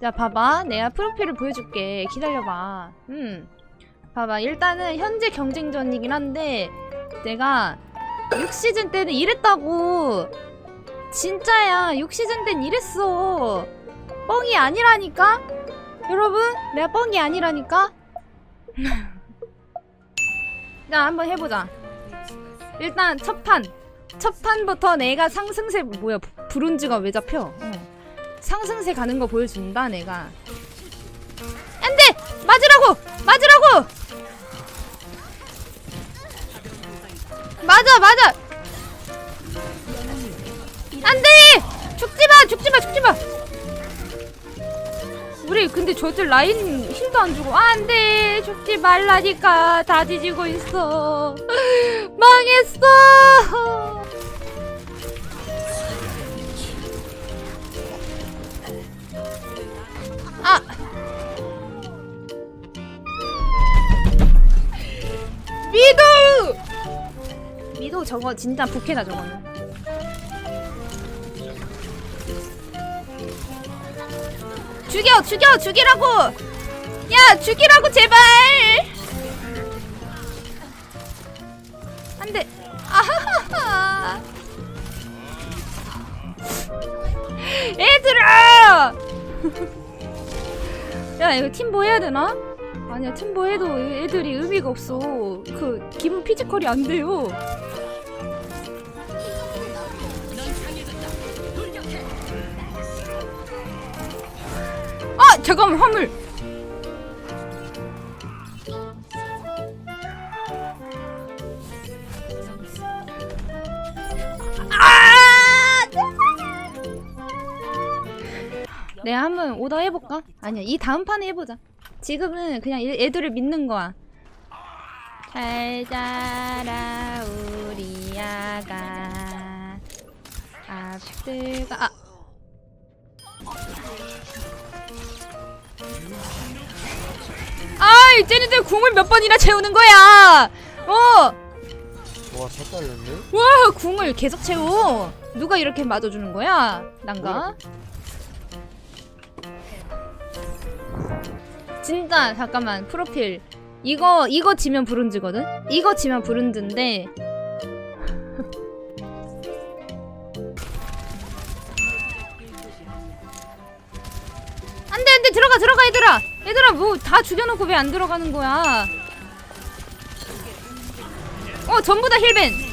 자, 봐봐. 내가 프로필을 보여줄게. 기다려봐. 음. 봐봐. 일단은 현재 경쟁전이긴 한데, 내가 6시즌 때는 이랬다고. 진짜야. 6시즌 땐 이랬어. 뻥이 아니라니까? 여러분, 내가 뻥이 아니라니까? 자, 한번 해보자. 일단 첫 판. 첫 판부터 내가 상승세 뭐야 부- 브론즈가 왜 잡혀? 어. 상승세 가는 거 보여준다 내가. 안돼! 맞으라고! 맞으라고. 맞아 맞아. 안돼! 죽지 마! 죽지 마! 죽지 마. 우리 근데 저들 라인 힐도 안 주고. 아, 안돼! 죽지 말라니까. 다 뒤지고 있어. 망했어 저거 진짜 부캐다 저거는 죽여 죽여 죽이라고! 야 죽이라고 제발! 안돼. 아하하하. 얘들아! 야 이거 팀보 해야 되나? 아니야 팀보 해도 애들이 의미가 없어. 그 기본 피지컬이 안 돼요 잠깐만 화물. 아! 내가 한번 오더 해볼까? 아니야 이 다음 판에 해보자. 지금은 그냥 얘- 애들을 믿는 거야. 잘 자라 우리 아가. 앞들가 아 아이 쟤네들 궁을 몇 번이나 채우는 거야. 어. 와, 다 딸렸네? 와 궁을 계속 채워. 누가 이렇게 맞아주는 거야 난가? 진짜 잠깐만 프로필. 이거 이거 지면 브론즈거든? 이거 지면 브론즈인데 안돼 안돼. 들어가 들어가 얘들아. 얘들아 뭐 다 죽여놓고 왜 안 들어가는 거야? 어 전부 다 힐벤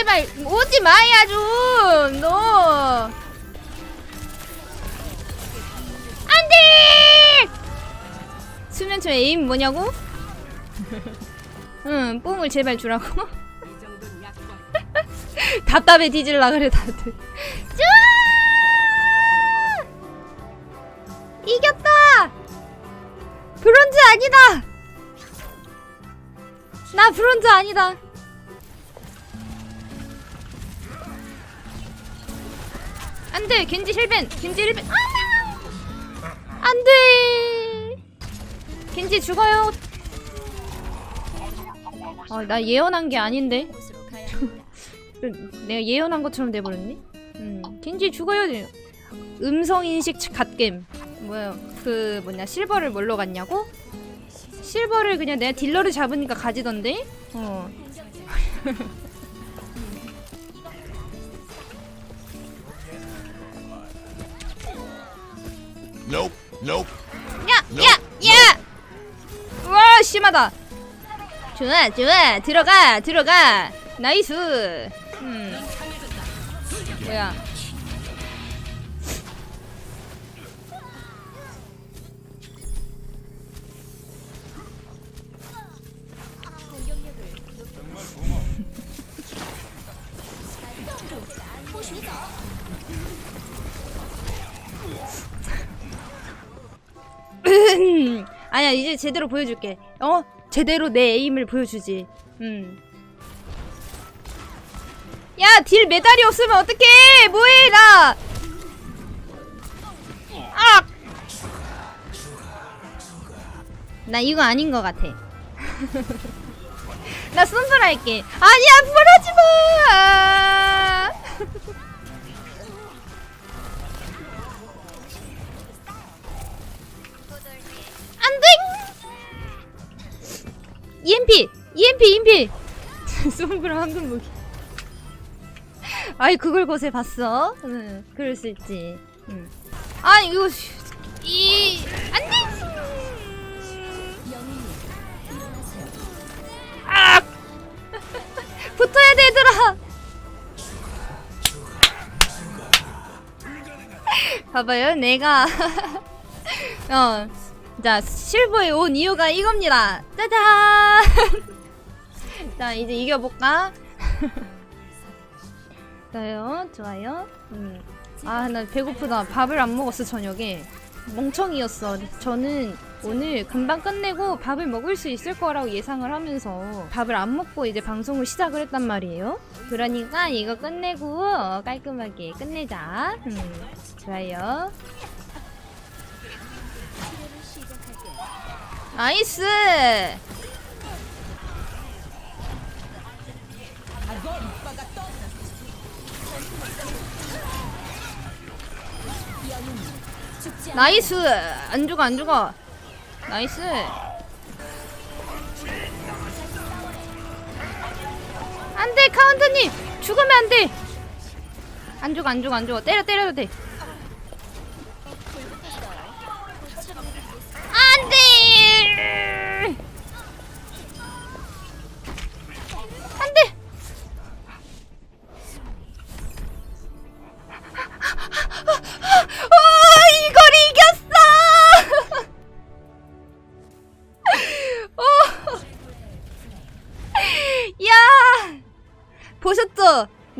제발 오지 마야 좀 너. 안돼! 수면초 에임 뭐냐고? 응 뽕을 제발 주라고. 답답해 뒤질라 그래 다들. 쭈 이겼다! 브론즈 아니다! 나 브론즈 아니다 안돼 겐지 힐벤 겐지 힐벤. 아! 안돼! 겐지 죽어요. 아, 나 예언한 게 아닌데. 내가 예언한 것처럼 돼버렸네. 음 겐지 죽어요. 음성 인식 갓겜 뭐야 그 뭐냐 실버를 뭘로 갔냐고? 실버를 그냥 내가 딜러를 잡으니까 가지던데? 어 Nope, nope. 야! 야! 야! 와 심하다 좋아 좋아 들어가 들어가 나이스 음 뭐야 아니야 이제 제대로 보여줄게 어 제대로 내 에임을 보여주지. 음. 야, 딜 메달이 없으면 어떡해! 뭐해, 나! 아! 나 이거 아닌 것 같아. 나 쏜돌 할게. 아니야, 불하지 마! EMP! EMP, EMP! 쏜불 황금 무기. 아이, 그걸 곳에 봤어? 응, 그럴 수 있지. 응. 아, 이거, 씨, 이, 안 돼! 아! 붙어야 돼, 얘들아! 봐봐요, 내가. 어. 자, 실버에 온 이유가 이겁니다. 짜잔! 자, 이제 이겨볼까? 좋아요, 좋아요. 음. 아, 나 배고프다. 밥을 안 먹었어, 저녁에. 멍청이였어. 저는 오늘 금방 끝내고 밥을 먹을 수 있을 거라고 예상을 하면서 밥을 안 먹고 이제 방송을 시작을 했단 말이에요. 그러니까 이거 끝내고 깔끔하게 끝내자. 음, 좋아요. 나이스! 나이스! 안 죽어, 안 죽어. 나이스. 안 돼, 카운터님! 죽으면 안 돼! 안 죽어, 안 죽어, 안 죽어. 때려, 때려도 돼.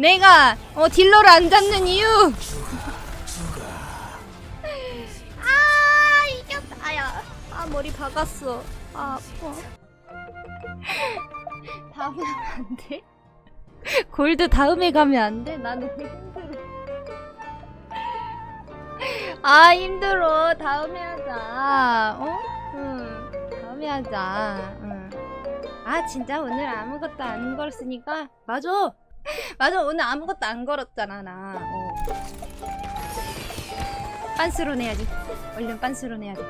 내가 어, 딜러를 안 잡는 이유. 아, 이겼다. 야. 아, 머리 박았어. 아, 아파. 다음에 가면 안 돼? 골드 다음에 가면 안 돼? 나는 힘들어. 아 힘들어 다음에 하자 어? 응 다음에 하자 응. 아 진짜 오늘 아무것도 안 걸었으니까 맞아 맞아 오늘 아무것도 안 걸었잖아 나. 어. 빤스로 내야지. 얼른 빤스로 내야 돼